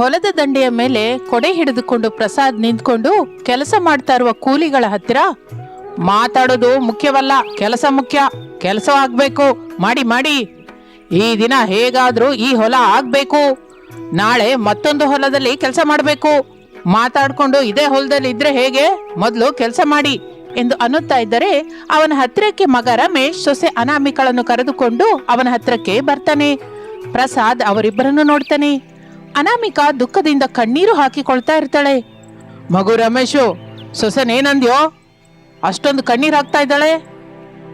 ಹೊಲದ ದಂಡೆಯ ಮೇಲೆ ಕೊಡೆ ಹಿಡಿದುಕೊಂಡು ಪ್ರಸಾದ್ ನಿಂತ್ಕೊಂಡು ಕೆಲಸ ಮಾಡ್ತಾ ಇರುವ ಕೂಲಿಗಳ ಹತ್ತಿರ, ಮಾತಾಡೋದು ಮುಖ್ಯವಲ್ಲ, ಕೆಲಸ ಮುಖ್ಯ ಕೆಲಸ ಆಗ್ಬೇಕು, ಮಾಡಿ ಮಾಡಿ. ಈ ದಿನ ಹೇಗಾದ್ರೂ ಈ ಹೊಲ ಆಗ್ಬೇಕು. ನಾಳೆ ಮತ್ತೊಂದು ಹೊಲದಲ್ಲಿ ಕೆಲಸ ಮಾಡಬೇಕು. ಮಾತಾಡ್ಕೊಂಡು ಇದೇ ಹೊಲದಲ್ಲಿ ಇದ್ರೆ ಹೇಗೆ? ಮೊದಲು ಕೆಲಸ ಮಾಡಿ ಎಂದು ಅನ್ನುತ್ತಾ ಇದ್ದರೆ ಅವನ ಹತ್ತಿರಕ್ಕೆ ಮಗ ರಮೇಶ್ ಸೊಸೆ ಅನಾಮಿಕಳನ್ನು ಕರೆದುಕೊಂಡು ಅವನ ಹತ್ತಿರಕ್ಕೆ ಬರ್ತಾನೆ. ಪ್ರಸಾದ್ ಅವರಿಬ್ಬರನ್ನು ನೋಡ್ತಾನೆ. ಅನಾಮಿಕಾ ದುಃಖದಿಂದ ಕಣ್ಣೀರು ಹಾಕಿಕೊಳ್ತಾ ಇರ್ತಾಳೆ. ಮಗು ರಮೇಶು ಸೊಸನೇನಂದ್ಯೋ ಅಷ್ಟೊಂದು ಕಣ್ಣೀರು ಹಾಕ್ತಾ ಇದ್ದಾಳೆ.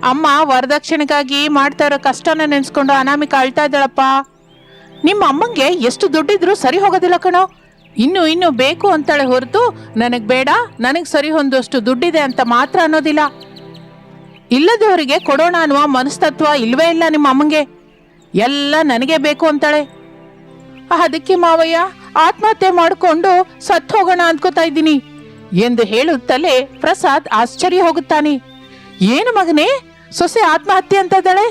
ಅಮ್ಮ ವರದಕ್ಷಿಣೆಗಾಗಿ ಮಾಡ್ತಾ ಇರೋ ಕಷ್ಟನ ನೆನೆಸ್ಕೊಂಡು ಅನಾಮಿಕಾ ಅಳ್ತಾ ಇದ್ದಾಳಪ್ಪ. ನಿಮ್ಮ ಅಮ್ಮಂಗೆ ಎಷ್ಟು ದುಡ್ಡಿದ್ರು ಸರಿ ಹೋಗೋದಿಲ್ಲ ಕಣೋ. ಇನ್ನು ಇನ್ನು ಬೇಕು ಅಂತಾಳೆ ಹೊರತು, ನನಗೆ ಬೇಡ, ನನಗೆ ಸರಿ ಹೊಂದುವಷ್ಟು ದುಡ್ಡಿದೆ ಅಂತ ಮಾತ್ರ ಅನ್ನೋದಿಲ್ಲ. ಇಲ್ಲದವರಿಗೆ ಕೊಡೋಣ ಅನ್ನುವ ಮನಸ್ತತ್ವ ಇಲ್ವೇ ಇಲ್ಲ ನಿಮ್ಮ ಅಮ್ಮಂಗೆ. ಎಲ್ಲ ನನಗೆ ಬೇಕು ಅಂತಾಳೆ. ಅದಕ್ಕೆ ಮಾವಯ್ಯ, ಆತ್ಮಹತ್ಯೆ ಮಾಡಿಕೊಂಡು ಸತ್ತು ಹೋಗೋಣ ಅನ್ಕೋತಾ ಇದ್ದೀನಿ. ಎಂದು ಹೇಳುತ್ತಲೇ ಪ್ರಸಾದ್ ಆಶ್ಚರ್ಯ ಹೋಗುತ್ತಾನೆ. ಏನು ಮಗನೇ, ಸೊಸೆ ಆತ್ಮಹತ್ಯೆ ಅಂತ ಇದ್ದಾಳೆ?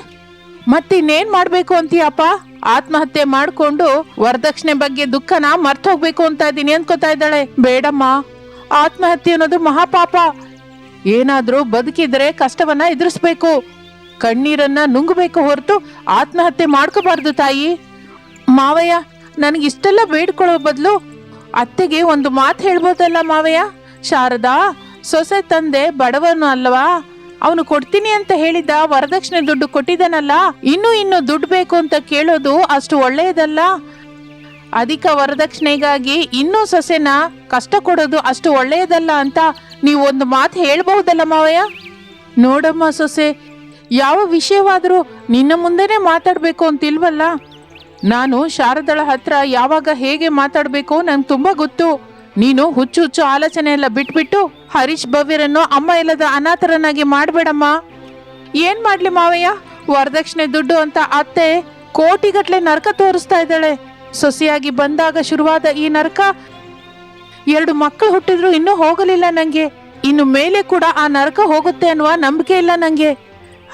ಮತ್ತಿನ್ನೇನ್ ಮಾಡ್ಬೇಕು ಅಂತೀಯಪ್ಪ? ಆತ್ಮಹತ್ಯೆ ಮಾಡ್ಕೊಂಡು ವರದಕ್ಷಿಣೆ ಬಗ್ಗೆ ದುಃಖನ ಮರ್ತು ಹೋಗ್ಬೇಕು ಅಂತ ಇದ್ದೀನಿ ಅನ್ಕೋತಾ ಇದ್ದಾಳೆ. ಬೇಡಮ್ಮ, ಆತ್ಮಹತ್ಯೆ ಅನ್ನೋದು ಮಹಾಪಾಪ. ಏನಾದ್ರೂ ಬದುಕಿದ್ರೆ ಕಷ್ಟವನ್ನ ಎದುರಿಸ್ಬೇಕು. ಕಣ್ಣೀರನ್ನ ನುಂಗಬೇಕು ಹೊರತು ಆತ್ಮಹತ್ಯೆ ಮಾಡ್ಕೋಬಾರ್ದು ತಾಯಿ. ಮಾವಯ್ಯ ನನಗೆ ಇಷ್ಟೆಲ್ಲ ಬೇಡ್ಕೊಳ್ಳೋ ಬದಲು ಅತ್ತೆಗೆ ಒಂದು ಮಾತು ಹೇಳ್ಬೋದಲ್ಲ ಮಾವಯ್ಯ? ಶಾರದಾ, ಸೊಸೆ ತಂದೆ ಬಡವನು ಅಲ್ವಾ? ಅವನು ಕೊಡ್ತೀನಿ ಅಂತ ಹೇಳಿದ್ದ ವರದಕ್ಷಿಣೆ ದುಡ್ಡು ಕೊಟ್ಟಿದ್ದಾನಲ್ಲ, ಇನ್ನು ಇನ್ನು ದುಡ್ಡು ಬೇಕು ಅಂತ ಕೇಳೋದು ಅಷ್ಟು ಒಳ್ಳೆಯದಲ್ಲ? ಅಧಿಕ ವರದಕ್ಷಿಣೆಗಾಗಿ ಇನ್ನೂ ಸೊಸೆನ ಕಷ್ಟ ಕೊಡೋದು ಅಷ್ಟು ಒಳ್ಳೆಯದಲ್ಲ ಅಂತ ನೀವು ಒಂದು ಮಾತು ಹೇಳ್ಬಹುದಲ್ಲ ಮಾವಯ್ಯ? ನೋಡಮ್ಮ ಸೊಸೆ, ಯಾವ ವಿಷಯವಾದರೂ ನಿನ್ನ ಮುಂದೆನೆ ಮಾತಾಡಬೇಕು ಅಂತಿಲ್ವಲ್ಲ? ನಾನು ಶಾರದಳ ಹತ್ರ ಯಾವಾಗ ಹೇಗೆ ಮಾತಾಡಬೇಕು ನಂಗೆ ತುಂಬಾ ಗೊತ್ತು. ನೀನು ಹುಚ್ಚು ಹುಚ್ಚು ಆಲೋಚನೆ ಎಲ್ಲ ಬಿಟ್ಬಿಟ್ಟು ಹರೀಶ್ ಭವ್ಯರನ್ನು ಅಮ್ಮ ಇಲ್ಲದ ಅನಾಥರನ್ನಾಗಿ ಮಾಡಬೇಡಮ್ಮ. ಏನ್ ಮಾಡ್ಲಿ ಮಾವಯ್ಯ? ವರದಕ್ಷಿಣೆ ದುಡ್ಡು ಅಂತ ಅತ್ತೆ ಕೋಟಿಗಟ್ಲೆ ನರಕ ತೋರಿಸ್ತಾ ಇದ್ದಾಳೆ. ಸೊಸೆಯಾಗಿ ಬಂದಾಗ ಶುರುವಾದ ಈ ನರಕ ಎರಡು ಮಕ್ಕಳು ಹುಟ್ಟಿದ್ರು ಇನ್ನೂ ಹೋಗಲಿಲ್ಲ ನಂಗೆ. ಇನ್ನು ಮೇಲೆ ಕೂಡ ಆ ನರಕ ಹೋಗುತ್ತೆ ಅನ್ನುವ ನಂಬಿಕೆ ಇಲ್ಲ ನಂಗೆ.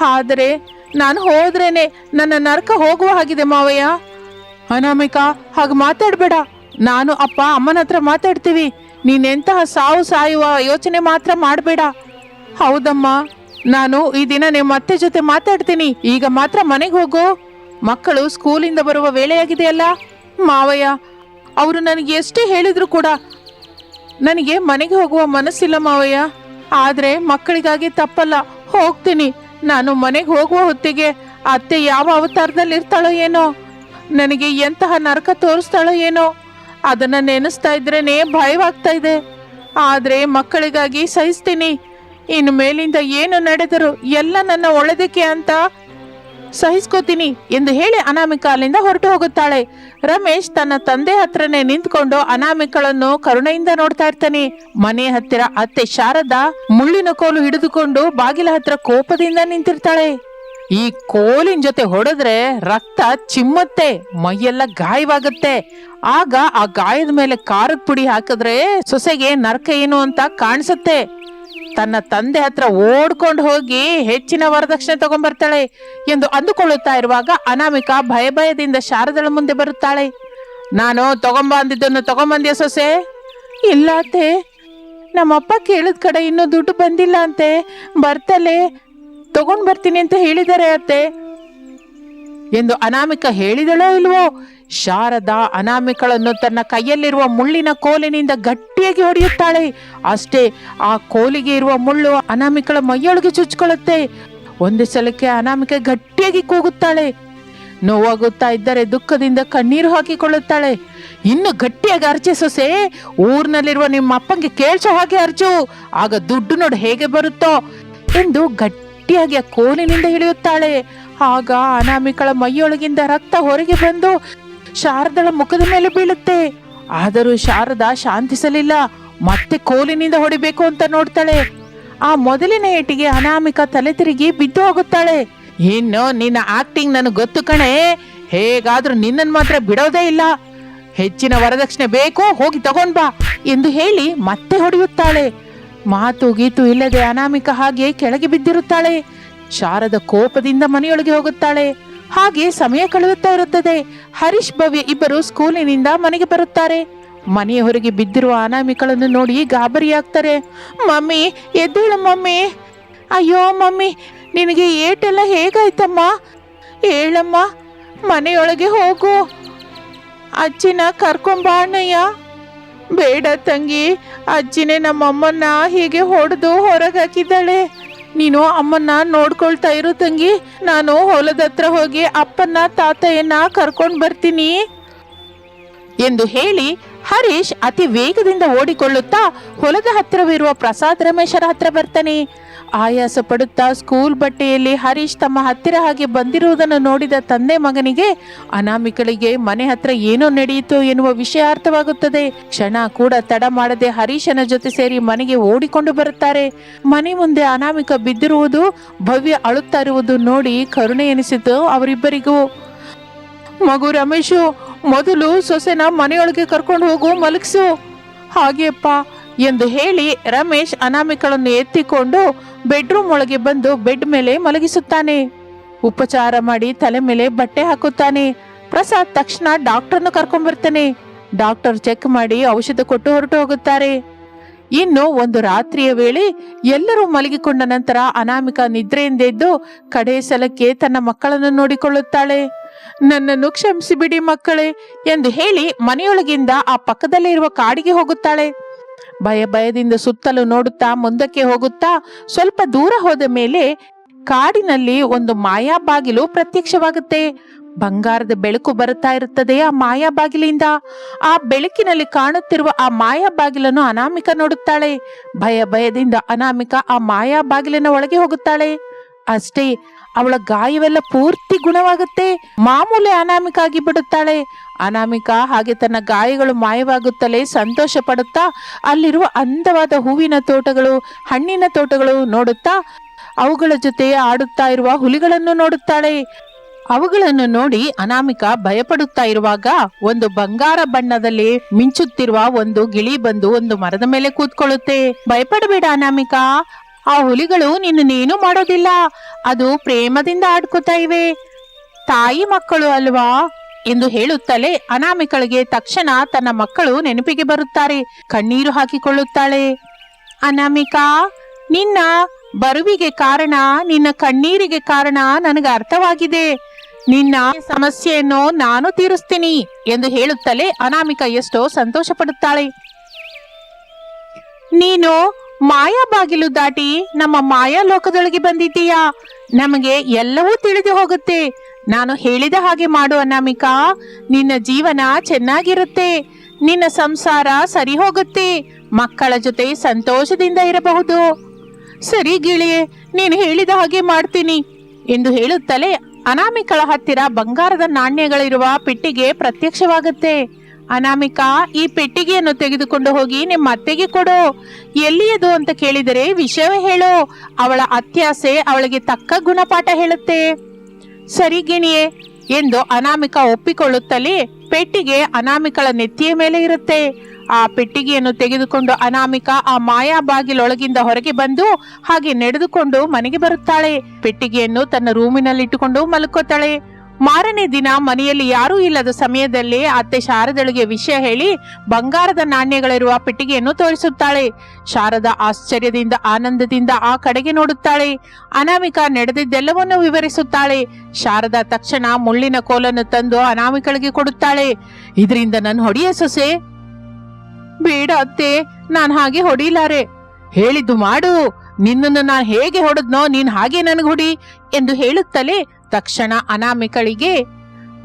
ಆದರೆ ನಾನು ಹೋದ್ರೇನೆ ನನ್ನ ನರಕ ಹೋಗುವ ಹಾಗಿದೆ ಮಾವಯ್ಯ. ಅನಾಮಿಕಾ, ಹಾಗೆ ಮಾತಾಡಬೇಡ. ನಾನು ಅಪ್ಪ ಅಮ್ಮನ ಹತ್ರ ಮಾತಾಡ್ತೀವಿ. ನೀನೆಂತಹ ಸಾವು ಸಾಯುವ ಯೋಚನೆ ಮಾತ್ರ ಮಾಡಬೇಡ. ಹೌದಮ್ಮ, ನಾನು ಈ ದಿನ ನಿಮ್ಮ ಅತ್ತೆ ಜೊತೆ ಮಾತಾಡ್ತೀನಿ. ಈಗ ಮಾತ್ರ ಮನೆಗೆ ಹೋಗು. ಮಕ್ಕಳು ಸ್ಕೂಲಿಂದ ಬರುವ ವೇಳೆಯಾಗಿದೆಯಲ್ಲ ಮಾವಯ್ಯ, ಅವರು ನನಗೆ ಎಷ್ಟೇ ಹೇಳಿದ್ರು ಕೂಡ ನನಗೆ ಮನೆಗೆ ಹೋಗುವ ಮನಸ್ಸಿಲ್ಲ ಮಾವಯ್ಯ. ಆದ್ರೆ ಮಕ್ಕಳಿಗಾಗಿ ತಪ್ಪಲ್ಲ, ಹೋಗ್ತೀನಿ. ನಾನು ಮನೆಗೆ ಹೋಗುವ ಹೊತ್ತಿಗೆ ಅತ್ತೆ ಯಾವ ಅವತಾರದಲ್ಲಿ ಇರ್ತಾಳೋ ಏನೋ. ನನಗೆ ಎಂತಹ ನರಕ ತೋರಿಸ್ತಾಳೋ ಏನೋ, ಅದನ್ನ ನೆನೆಸ್ತಾ ಇದ್ರೇನೆ ಭಯವಾಗ್ತಾ ಇದೆ. ಆದ್ರೆ ಮಕ್ಕಳಿಗಾಗಿ ಸಹಿಸ್ತೀನಿ. ಇನ್ನು ಮೇಲಿಂದ ಏನು ನಡೆದರು ಎಲ್ಲ ನನ್ನ ಒಳ್ಳೆದಕ್ಕೆ ಅಂತ ಸಹಿಸ್ಕೋತೀನಿ ಎಂದು ಹೇಳಿ ಅನಾಮಿಕ ಅಲ್ಲಿಂದ ಹೊರಟು ಹೋಗುತ್ತಾಳೆ. ರಮೇಶ್ ತನ್ನ ತಂದೆ ಹತ್ರನೇ ನಿಂತ್ಕೊಂಡು ಅನಾಮಿಕಳನ್ನು ಕರುಣೆಯಿಂದ ನೋಡ್ತಾ ಇರ್ತಾನೆ. ಮನೆ ಹತ್ತಿರ ಅತ್ತೆ ಶಾರದಾ ಮುಳ್ಳಿನ ಕೋಲು ಹಿಡಿದುಕೊಂಡು ಬಾಗಿಲ ಹತ್ರ ಕೋಪದಿಂದ ನಿಂತಿರ್ತಾಳೆ. ಈ ಕೋಲಿನ ಜೊತೆ ಹೊಡೆದ್ರೆ ರಕ್ತ ಚಿಮ್ಮತ್ತೆ, ಮೈಯೆಲ್ಲ ಗಾಯವಾಗುತ್ತೆ. ಆಗ ಆ ಗಾಯದ ಮೇಲೆ ಖಾರದ ಪುಡಿ ಹಾಕಿದ್ರೆ ಸೊಸೆಗೆ ನರಕ ಏನು ಅಂತ ಕಾಣಿಸುತ್ತೆ. ತನ್ನ ತಂದೆ ಹತ್ರ ಓಡ್ಕೊಂಡು ಹೋಗಿ ಹೆಚ್ಚಿನ ವರದಕ್ಷಿಣೆ ತಗೊಂಡ್ಬರ್ತಾಳೆ ಎಂದು ಅಂದುಕೊಳ್ಳುತ್ತಾ ಇರುವಾಗ ಅನಾಮಿಕ ಭಯ ಭಯದಿಂದ ಶಾರದಳ ಮುಂದೆ ಬರುತ್ತಾಳೆ. ನಾನು ತಗೊಂಬಂದಿದ್ದನ್ನು ತಗೊಂಬಂದ್ಯ ಸೊಸೆ? ಇಲ್ಲ ಅತ್ತೆ. ನಮ್ಮಪ್ಪ ಕೇಳಿದ ಕಡೆ ಇನ್ನೂ ದುಡ್ಡು ಬಂದಿಲ್ಲ ಅಂತೆ. ಬರ್ತಲೆ ತಗೊಂಡ್ ಬರ್ತೀನಿ ಅಂತ ಹೇಳಿದ್ದಾರೆ ಅತ್ತೆ. ಎಂದು ಅನಾಮಿಕ ಹೇಳಿದಳೋ ಇಲ್ವೋ? ಶಾರದಾ ಅನಾಮಿಕಳನ್ನು ತನ್ನ ಕೈಯಲ್ಲಿರುವ ಮುಳ್ಳಿನ ಕೋಲಿನಿಂದ ಗಟ್ಟಿಯಾಗಿ ಹೊಡೆಯುತ್ತಾಳೆ. ಅಷ್ಟೇ, ಆ ಕೋಲಿಗೆ ಇರುವ ಮುಳ್ಳು ಅನಾಮಿಕಳ ಮೈಯೊಳಗೆ ಚುಚ್ಕೊಳ್ಳುತ್ತೆ. ಒಂದು ಸಲಕ್ಕೆ ಅನಾಮಿಕೆ ಗಟ್ಟಿಯಾಗಿ ಕೂಗುತ್ತಾಳೆ. ನೋವಾಗುತ್ತಾ ಇದ್ದರೆ ದುಃಖದಿಂದ ಕಣ್ಣೀರು ಹಾಕಿಕೊಳ್ಳುತ್ತಾಳೆ. ಇನ್ನು ಗಟ್ಟಿಯಾಗಿ ಅರ್ಚೆ ಸೊಸೆ, ಊರಿನಲ್ಲಿರುವ ನಿಮ್ಮ ಅಪ್ಪಂಗೆ ಕೇಳಿಸೋ ಹಾಗೆ ಅರ್ಚು. ಆಗ ದುಡ್ಡು ನೋಡು ಹೇಗೆ ಬರುತ್ತೋ ಎಂದು ಗಟ್ಟಿಯಾಗಿ ಕೋಲಿನಿಂದ ಇಳಿಯುತ್ತಾಳೆ. ಆಗ ಅನಾಮಿಕಳ ಮೈಯೊಳಗಿಂದ ರಕ್ತ ಹೊರಗೆ ಬಂದು ಶಾರದಳ ಮುಖದ ಮೇಲೆ ಬೀಳುತ್ತೆ. ಆದರೂ ಶಾರದಾ ಶಾಂತಿಸಲಿಲ್ಲ. ಮತ್ತೆ ಕೋಲಿನಿಂದ ಹೊಡಿಬೇಕು ಅಂತ ನೋಡ್ತಾಳೆ. ಆ ಮೊದಲಿನ ಏಟಿಗೆ ಅನಾಮಿಕ ತಲೆ ತಿರುಗಿ ಬಿದ್ದು ಹೋಗುತ್ತಾಳೆ. ಇನ್ನು ನಿನ್ನ ಆಕ್ಟಿಂಗ್ ನನಗೆ ಗೊತ್ತು ಕಣೆ. ಹೇಗಾದ್ರೂ ನಿನ್ನನ್ ಮಾತ್ರ ಬಿಡೋದೇ ಇಲ್ಲ. ಹೆಚ್ಚಿನ ವರದಕ್ಷಿಣೆ ಬೇಕು, ಹೋಗಿ ತಗೊಂಡ್ ಬಾ ಎಂದು ಹೇಳಿ ಮತ್ತೆ ಹೊಡೆಯುತ್ತಾಳೆ. ಮಾತು ಗೀತು ಇಲ್ಲದೆ ಅನಾಮಿಕ ಹಾಗೆ ಕೆಳಗೆ ಬಿದ್ದಿರುತ್ತಾಳೆ. ಶಾರದ ಕೋಪದಿಂದ ಮನೆಯೊಳಗೆ ಹೋಗುತ್ತಾಳೆ. ಹಾಗೆ ಸಮಯ ಕಳೆಯುತ್ತಾ ಇರುತ್ತದೆ. ಹರೀಶ್, ಭವ್ಯ ಇಬ್ಬರು ಸ್ಕೂಲಿನಿಂದ ಮನೆಗೆ ಬರುತ್ತಾರೆ. ಮನೆಯ ಹೊರಗೆ ಬಿದ್ದಿರುವ ಅನಾಮಿಕಳನ್ನು ನೋಡಿ ಗಾಬರಿಯಾಗ್ತಾರೆ. ಮಮ್ಮಿ, ಎದ್ದೇಳು ಮಮ್ಮಿ. ಅಯ್ಯೋ ಮಮ್ಮಿ, ನಿನಗೆ ಏಟೆಲ್ಲ ಹೇಗಾಯ್ತಮ್ಮ? ಹೇಳಮ್ಮ, ಮನೆಯೊಳಗೆ ಹೋಗು. ಅಜ್ಜಿನ ಕರ್ಕೊಂಬಾ ಅಣ್ಣಯ್ಯ. ಬೇಡ ತಂಗಿ, ಅಜ್ಜಿನೇ ನಮ್ಮಮ್ಮನ್ನ ಹೀಗೆ ಹೊಡೆದು ಹೊರಗೆ ಹಾಕಿದ್ದಾಳೆ ನೀನು ಅಮ್ಮನ್ನ ನೋಡ್ಕೊಳ್ತಾ ಇರು ತಂಗಿ, ನಾನು ಹೊಲದ ಹತ್ರ ಹೋಗಿ ಅಪ್ಪನ್ನ ತಾತಯ್ಯನ ಕರ್ಕೊಂಡು ಬರ್ತೀನಿ. ಎಂದು ಹೇಳಿ ಹರೀಶ್ ಅತಿ ವೇಗದಿಂದ ಓಡಿಕೊಳ್ಳುತ್ತಾ ಹೊಲದ ಹತ್ತಿರವಿರುವ ಪ್ರಸಾದ್ ರಮೇಶರ ಹತ್ರ ಬರ್ತಾನೆ. ಆಯಾಸ ಪಡುತ್ತಾ ಸ್ಕೂಲ್ ಬಟ್ಟೆಯಲ್ಲಿ ಹರೀಶ್ ತಮ್ಮ ಹತ್ತಿರ ಹಾಗೆ ಬಂದಿರುವುದನ್ನು ನೋಡಿದ ತಂದೆ ಮಗನಿಗೆ ಅನಾಮಿಕಳಿಗೆ ಮನೆ ಹತ್ರ ಏನೋ ನಡೆಯಿತು ಎನ್ನುವ ವಿಷಯ ಅರ್ಥವಾಗುತ್ತದೆ. ಕ್ಷಣ ಕೂಡ ತಡ ಮಾಡದೆ ಹರೀಶನ ಜೊತೆ ಸೇರಿ ಮನೆಗೆ ಓಡಿಕೊಂಡು ಬರುತ್ತಾರೆ. ಮನೆ ಮುಂದೆ ಅನಾಮಿಕ ಬಿದ್ದಿರುವುದು, ಭವ್ಯ ಅಳುತ್ತಾ ಇರುವುದು ನೋಡಿ ಕರುಣೆ ಎನಿಸಿತು ಅವರಿಬ್ಬರಿಗೂ. ಮಗು ರಮೇಶು ಮೊದಲು ಸೊಸೆನ ಮನೆಯೊಳಗೆ ಕರ್ಕೊಂಡು ಹೋಗು, ಮಲಗಿಸು. ಹಾಗೆಯಪ್ಪ ಎಂದು ಹೇಳಿ ರಮೇಶ್ ಅನಾಮಿಕಳನ್ನು ಎತ್ತಿಕೊಂಡು ಬೆಡ್ರೂಮ್ ಒಳಗೆ ಬಂದು ಬೆಡ್ ಮೇಲೆ ಮಲಗಿಸುತ್ತಾನೆ. ಉಪಚಾರ ಮಾಡಿ ತಲೆ ಮೇಲೆ ಬಟ್ಟೆ ಹಾಕುತ್ತಾನೆ. ಪ್ರಸಾದ್ ತಕ್ಷಣ ಡಾಕ್ಟರ್ನು ಕರ್ಕೊಂಡ್ಬರ್ತಾನೆ ಡಾಕ್ಟರ್ ಚೆಕ್ ಮಾಡಿ ಔಷಧ ಕೊಟ್ಟು ಹೊರಟು ಹೋಗುತ್ತಾರೆ. ಇನ್ನು ಒಂದು ರಾತ್ರಿಯ ವೇಳೆ ಎಲ್ಲರೂ ಮಲಗಿಕೊಂಡ ನಂತರ ಅನಾಮಿಕ ನಿದ್ರೆಯಿಂದೆದ್ದು ಕಡೆ ಸಲಕ್ಕೆ ತನ್ನ ಮಕ್ಕಳನ್ನು ನೋಡಿಕೊಳ್ಳುತ್ತಾಳೆ. ನನ್ನನ್ನು ಕ್ಷಮಿಸಿಬಿಡಿ ಮಕ್ಕಳೇ ಎಂದು ಹೇಳಿ ಮನೆಯೊಳಗಿಂದ ಆ ಪಕ್ಕದಲ್ಲೇ ಇರುವ ಕಾಡಿಗೆ ಹೋಗುತ್ತಾಳೆ. ಭಯ ಭಯದಿಂದ ಸುತ್ತಲೂ ನೋಡುತ್ತಾ ಮುಂದಕ್ಕೆ ಹೋಗುತ್ತಾ ಸ್ವಲ್ಪ ದೂರ ಹೋದ ಮೇಲೆ ಕಾಡಿನಲ್ಲಿ ಒಂದು ಮಾಯಾ ಬಾಗಿಲು ಪ್ರತ್ಯಕ್ಷವಾಗುತ್ತೆ. ಬಂಗಾರದ ಬೆಳಕು ಬರುತ್ತಾ ಇರುತ್ತದೆ ಆ ಮಾಯಾ ಬಾಗಿಲಿಂದ. ಆ ಬೆಳಕಿನಲ್ಲಿ ಕಾಣುತ್ತಿರುವ ಆ ಮಾಯಾ ಬಾಗಿಲನ್ನು ಅನಾಮಿಕ ನೋಡುತ್ತಾಳೆ. ಭಯ ಭಯದಿಂದ ಅನಾಮಿಕ ಆ ಮಾಯಾ ಬಾಗಿಲಿನ ಒಳಗೆ ಹೋಗುತ್ತಾಳೆ. ಅಷ್ಟೇ, ಅವಳ ಗಾಯವೆಲ್ಲ ಪೂರ್ತಿ ಗುಣವಾಗುತ್ತೆ. ಮಾಮೂಲಿ ಅನಾಮಿಕ ಆಗಿ ಬಿಡುತ್ತಾಳೆ. ಅನಾಮಿಕ ಹಾಗೆ ತನ್ನ ಗಾಯಗಳು ಮಾಯವಾಗುತ್ತಲೇ ಸಂತೋಷ ಪಡುತ್ತಾ, ಅಲ್ಲಿರುವ ಅಂದವಾದ ಹೂವಿನ ತೋಟಗಳು, ಹಣ್ಣಿನ ತೋಟಗಳು ನೋಡುತ್ತಾ, ಅವುಗಳ ಜೊತೆ ಆಡುತ್ತಾ ಇರುವ ಹುಲಿಗಳನ್ನು ನೋಡುತ್ತಾಳೆ. ಅವುಗಳನ್ನು ನೋಡಿ ಅನಾಮಿಕ ಭಯಪಡುತ್ತಾ ಇರುವಾಗ ಒಂದು ಬಂಗಾರ ಬಣ್ಣದಲ್ಲಿ ಮಿಂಚುತ್ತಿರುವ ಒಂದು ಗಿಳಿ ಬಂದು ಒಂದು ಮರದ ಮೇಲೆ ಕೂತ್ಕೊಳ್ಳುತ್ತೆ. ಭಯಪಡಬೇಡ ಅನಾಮಿಕ. ಆ ಹುಲಿಗಳು ನಿನ್ನನ್ನೇನು ಮಾಡೋದಿಲ್ಲ. ಅದು ಪ್ರೇಮದಿಂದ ಆಡ್ಕೋತಾ ಇವೆ. ತಾಯಿ ಮಕ್ಕಳು ಅಲ್ವಾ? ಎಂದು ಹೇಳುತ್ತಲೇ ಅನಾಮಿಕಳಿಗೆ ತಕ್ಷಣ ತನ್ನ ಮಕ್ಕಳು ನೆನಪಿಗೆ ಬರುತ್ತಾರೆ. ಕಣ್ಣೀರು ಹಾಕಿಕೊಳ್ಳುತ್ತಾಳೆ. ಅನಾಮಿಕಾ, ನಿನ್ನ ಬರುವಿಗೆ ಕಾರಣ, ನಿನ್ನ ಕಣ್ಣೀರಿಗೆ ಕಾರಣ ನನಗೆ ಅರ್ಥವಾಗಿದೆ. ನಿನ್ನ ಸಮಸ್ಯೆಯನ್ನು ನಾನು ತೀರಿಸ್ತೀನಿ ಎಂದು ಹೇಳುತ್ತಲೇ ಅನಾಮಿಕ ಎಷ್ಟೋ ಸಂತೋಷ ಪಡುತ್ತಾಳೆ ನೀನು ಮಾಯಾ ಬಾಗಿಲು ದಾಟಿ ನಮ್ಮ ಮಾಯಾ ಲೋಕದೊಳಗೆ ಬಂದಿದ್ದೀಯಾ? ನಮಗೆ ಎಲ್ಲವೂ ತಿಳಿದು ಹೋಗುತ್ತೆ. ನಾನು ಹೇಳಿದ ಹಾಗೆ ಮಾಡು ಅನಾಮಿಕಾ. ನಿನ್ನ ಜೀವನ ಚೆನ್ನಾಗಿರುತ್ತೆ. ನಿನ್ನ ಸಂಸಾರ ಸರಿ ಹೋಗುತ್ತೆ. ಮಕ್ಕಳ ಜೊತೆ ಸಂತೋಷದಿಂದ ಇರಬಹುದು. ಸರಿ ಗಿಳಿಯೇ, ನೀನು ಹೇಳಿದ ಹಾಗೆ ಮಾಡ್ತೀನಿ. ಎಂದು ಹೇಳುತ್ತಲೇ ಅನಾಮಿಕಳ ಹತ್ತಿರ ಬಂಗಾರದ ನಾಣ್ಯಗಳಿರುವ ಪೆಟ್ಟಿಗೆ ಪ್ರತ್ಯಕ್ಷವಾಗುತ್ತೆ. ಅನಾಮಿಕಾ, ಈ ಪೆಟ್ಟಿಗೆಯನ್ನು ತೆಗೆದುಕೊಂಡು ಹೋಗಿ ನಿಮ್ಮ ಅತ್ತೆಗೆ ಕೊಡು. ಎಲ್ಲಿಯದು ಅಂತ ಕೇಳಿದರೆ ವಿಷಯವೇ ಹೇಳು. ಅವಳ ಅತ್ಯಾಸೆ ಅವಳಿಗೆ ತಕ್ಕ ಗುಣಪಾಠ ಹೇಳುತ್ತೆ. ಸರಿ ಗಿಣಿಯೇ, ಎಂದು ಅನಾಮಿಕ ಒಪ್ಪಿಕೊಳ್ಳುತ್ತಲೇ ಪೆಟ್ಟಿಗೆ ಅನಾಮಿಕಳ ನೆತ್ತಿಯ ಮೇಲೆ ಇರುತ್ತೆ. ಆ ಪೆಟ್ಟಿಗೆಯನ್ನು ತೆಗೆದುಕೊಂಡು ಅನಾಮಿಕ ಆ ಮಾಯಾ ಬಾಗಿಲೊಳಗಿಂದ ಹೊರಗೆ ಬಂದು ಹಾಗೆ ನಡೆದುಕೊಂಡು ಮನೆಗೆ ಬರುತ್ತಾಳೆ. ಪೆಟ್ಟಿಗೆಯನ್ನು ತನ್ನ ರೂಮಿನಲ್ಲಿಟ್ಟುಕೊಂಡು ಮಲ್ಕೋತಾಳೆ. ಮಾರನೇ ದಿನ ಮನೆಯಲ್ಲಿ ಯಾರೂ ಇಲ್ಲದ ಸಮಯದಲ್ಲಿ ಅತ್ತೆ ಶಾರದಳಿಗೆ ವಿಷಯ ಹೇಳಿ ಬಂಗಾರದ ನಾಣ್ಯಗಳಿರುವ ಪೆಟ್ಟಿಗೆಯನ್ನು ತೋರಿಸುತ್ತಾಳೆ. ಶಾರದ ಆಶ್ಚರ್ಯದಿಂದ ಆನಂದದಿಂದ ಆ ಕಡೆಗೆ ನೋಡುತ್ತಾಳೆ. ಅನಾಮಿಕ ನಡೆದಿದ್ದೆಲ್ಲವನ್ನು ವಿವರಿಸುತ್ತಾಳೆ. ಶಾರದ ತಕ್ಷಣ ಮುಳ್ಳಿನ ಕೋಲನ್ನು ತಂದು ಅನಾಮಿಕಳಿಗೆ ಕೊಡುತ್ತಾಳೆ. ಇದರಿಂದ ನನ್ನ ಹೊಡೆಯ ಸೊಸೆ? ಬೇಡ ಅತ್ತೆ, ನಾನು ಹಾಗೆ ಹೊಡಿಲಾರೆ. ಹೇಳಿದ್ದು ಮಾಡು. ನಿನ್ನನ್ನು ನಾನು ಹೇಗೆ ಹೊಡೆದ್ನೋ ನೀನ್ ಹಾಗೆ ನನಗೆ ಹೊಡಿ ಎಂದು ಹೇಳುತ್ತಲೇ ತಕ್ಷಣ ಅನಾಮಿಕಳಿಗೆ,